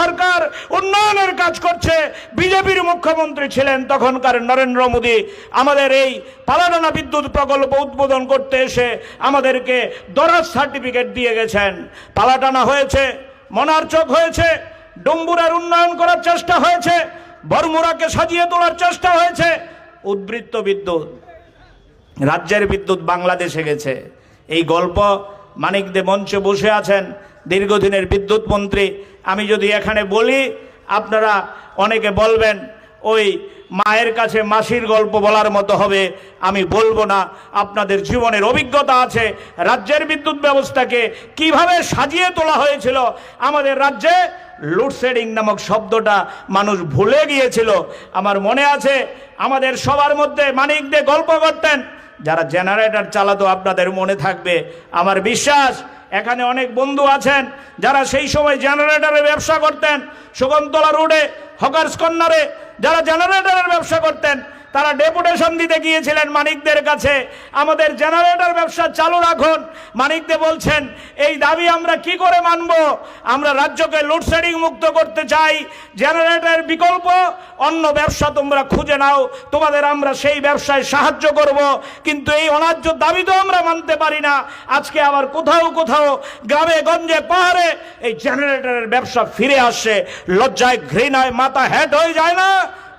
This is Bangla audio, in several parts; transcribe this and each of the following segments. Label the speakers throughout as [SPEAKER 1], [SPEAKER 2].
[SPEAKER 1] সরকার উন্নয়নের কাজ করছে। বিজেপির মুখ্যমন্ত্রী ছিলেন তখনকার নরেন্দ্র মোদী। আমাদের এই পালাডানা বিদ্যুৎ প্রকল্প উদ্বোধন করতে এসে আমাদেরকে দরাজ সার্টিফিকেট দিয়ে গেছেন। পালাটানা হয়েছে মনারচক হয়েছে, ডুম্বুরার উন্নয়ন করার চেষ্টা হয়েছে বরমুরাকে সাজিয়ে তোলার চেষ্টা হয়েছে, উদ্বৃত্ত বিদ্যুৎ। রাজ্যের বিদ্যুৎ বাংলাদেশে গেছে। এই গল্প মানিক দে মঞ্চে বসে আছেন দীর্ঘদিনের বিদ্যুৎ মন্ত্রী। আমি যদি এখানে বলি, আপনারা অনেকে বলবেন, ওই মায়ের কাছে মাসির গল্প বলার মতো হবে। আমি বলব না। আপনাদের জীবনের অভিজ্ঞতা আছে। রাজ্যের বিদ্যুৎ ব্যবস্থাকে কীভাবে সাজিয়ে তোলা হয়েছিল? আমাদের রাজ্যে লোডশেডিং নামক শব্দটা মানুষ ভুলে গিয়েছিল। আমার মনে আছে, আমাদের সবার মধ্যে মানিক দে গল্প করতেন। যারা জেনারেটর চালাতো আপনাদের মনে থাকবে। আমার বিশ্বাস, এখানে অনেক বন্ধু আছেন যারা সেই সময় জেনারেটরের ব্যবসা করতেন। সুগন্তলা রোডে, হকার্স কর্নারে যারা জেনারেটরের ব্যবসা করতেন তারা ডেপুটেশন দিতে গিয়েছিলেন মানিকদের কাছে। আমাদের জেনারেটর ব্যবসা চালু রাখুন। মানিকদে বলছেন, এই দাবি আমরা কি করে মানব? আমরা রাজ্যকে লোডশেডিং মুক্ত করতে চাই। জেনারেটরের বিকল্প, অন্য ব্যবসা তোমরা খুঁজে নাও। তোমাদের আমরা সেই ব্যবসায় সাহায্য করব। কিন্তু এই অন্যায্য দাবি তো আমরা মানতে পারি না। আজকে আবার কোথাও কোথাও, গ্রামে, গঞ্জে, পাহাড়ে এই জেনারেটরের ব্যবসা ফিরে আসছে লজ্জায় ঘৃণায় মাথা হ্যাট হয়ে যায় না?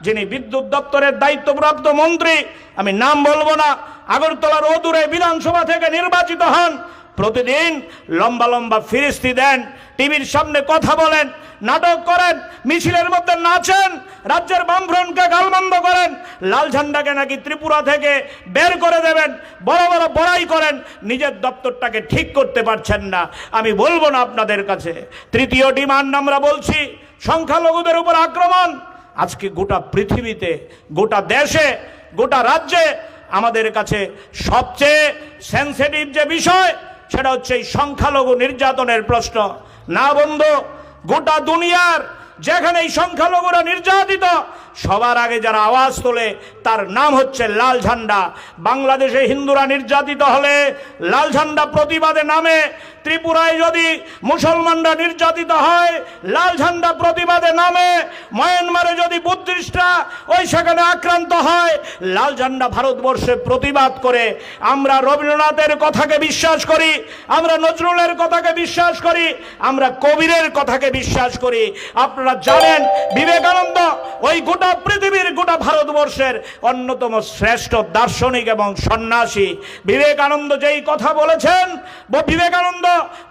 [SPEAKER 1] যিনি বিদ্যুৎ দপ্তরের দায়িত্বপ্রাপ্ত মন্ত্রী, আমি নাম বলব না, আগরতলার অদূরে বিধানসভা থেকে নির্বাচিত হন। প্রতিদিন লম্বা লম্বা ফিরিস্তি দেন, টিভির সামনে কথা বলেন, নাটক করেন, মিছিলের মধ্যে নাচেন, রাজ্যের বামফ্রন্টকে গালমন্দ করেন, লাল ঝান্ডাকে নাকি ত্রিপুরা থেকে বের করে দেবেন, বড় বড় বড়াই করেন, নিজের দপ্তরটাকে ঠিক করতে পারছেন না। আমি বলব না আপনাদের কাছে, তৃতীয় ডিমান্ড আমরা বলছি, সংখ্যালঘুদের উপর আক্রমণ। আজকে গোটা পৃথিবীতে, গোটা দেশে, গোটা রাজ্যে আমাদের কাছে সবচেয়ে সেন্সিটিভ যে বিষয়, সেটা হচ্ছে এই সংখ্যালঘু নির্যাতনের প্রশ্ন। না বন্ধু, গোটা দুনিয়ার যেখানে এই সংখ্যালঘুরা নির্যাতিত, সবার আগে যারা আওয়াজ তোলে, তার নাম হচ্ছে লাল ঝান্ডা। বাংলাদেশে হিন্দুরা নির্যাতিত হলে লাল ঝান্ডা প্রতিবাদে নামে ত্রিপুরায় যদি মুসলমানরা নির্যাতিত হয়, লাল ঝান্ডা প্রতিবাদে নামে, মায়ানমারে যদি বুদ্ধিস্টরা ওই সেখানে আক্রান্ত হয়, লাল ঝান্ডা ভারতবর্ষে প্রতিবাদ করে, আমরা রবীন্দ্রনাথের কথাকে বিশ্বাস করি, আমরা নজরুলের কথাকে বিশ্বাস করি, আমরা কবিরের কথাকে বিশ্বাস করি। আপনারা জানেন, বিবেকানন্দ ওই গোটা পৃথিবীর গোটা ভারতবর্ষের অন্যতম শ্রেষ্ঠ দার্শনিক এবং সন্ন্যাসী বিবেকানন্দ যেই কথা বলেছেন বিবেকানন্দ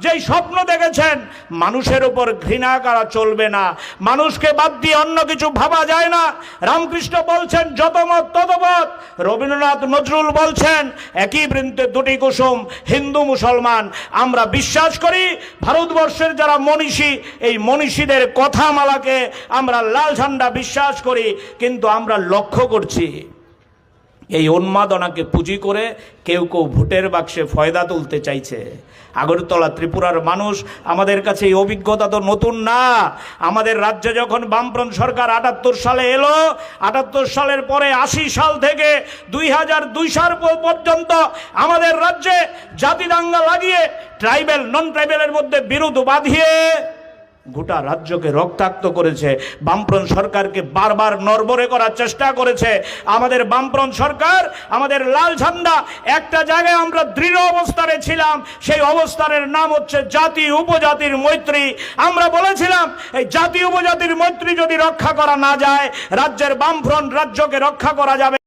[SPEAKER 1] যেই স্বপ্ন দেখেছেন, মানুষের উপর ঘৃণা করা চলবে না। মানুষকে বাদ দিয়ে অন্য কিছু ভাবা যায় না। রামকৃষ্ণ বলছেন, যত মত, তত মত। রবীন্দ্রনাথ নজরুল বলছেন, একই বৃন্তে দুটি কুসুম, হিন্দু, মুসলমান। আমরা বিশ্বাস করি, ভারতবর্ষের যারা মনীষী, এই মনীষীদের কথামালাকে আমরা লাল ঝান্ডা বিশ্বাস করি, কিন্তু আমরা লক্ষ্য করছি। এই উন্মাদনাকে পুঁজি করে কেউ কেউ ভোটের বাক্সে ফয়দা তুলতে চাইছে। আগরতলা ত্রিপুরার মানুষ, আমাদের কাছে এই অভিজ্ঞতা তো নতুন না। আমাদের রাজ্যে যখন বামফ্রন্ট সরকার আটাত্তর সালে এলো, আটাত্তর সালের পরে আশি সাল থেকে দুই হাজার দুই সাল পর্যন্ত আমাদের রাজ্যে জাতি দাঙ্গা লাগিয়ে ট্রাইবেল নন ট্রাইবেলের মধ্যে বিরোধ বাঁধিয়ে গোটা রাজ্যকে রক্তাক্ত করেছে। বামফ্রন্ট সরকারকে বারবার নরবরে করার চেষ্টা করেছে। আমাদের বামফ্রন্ট সরকার, আমাদের লাল ঝান্ডা, একটা জায়গায় আমরা দৃঢ় অবস্থানে ছিলাম, সেই অবস্থানের নাম হচ্ছে জাতি উপজাতির মৈত্রী। আমরা বলেছিলাম, এই জাতি উপজাতির মৈত্রী যদি রক্ষা করা না যায়, রাজ্যের বামফ্রন্ট রাজ্যকে রক্ষা করা যাবে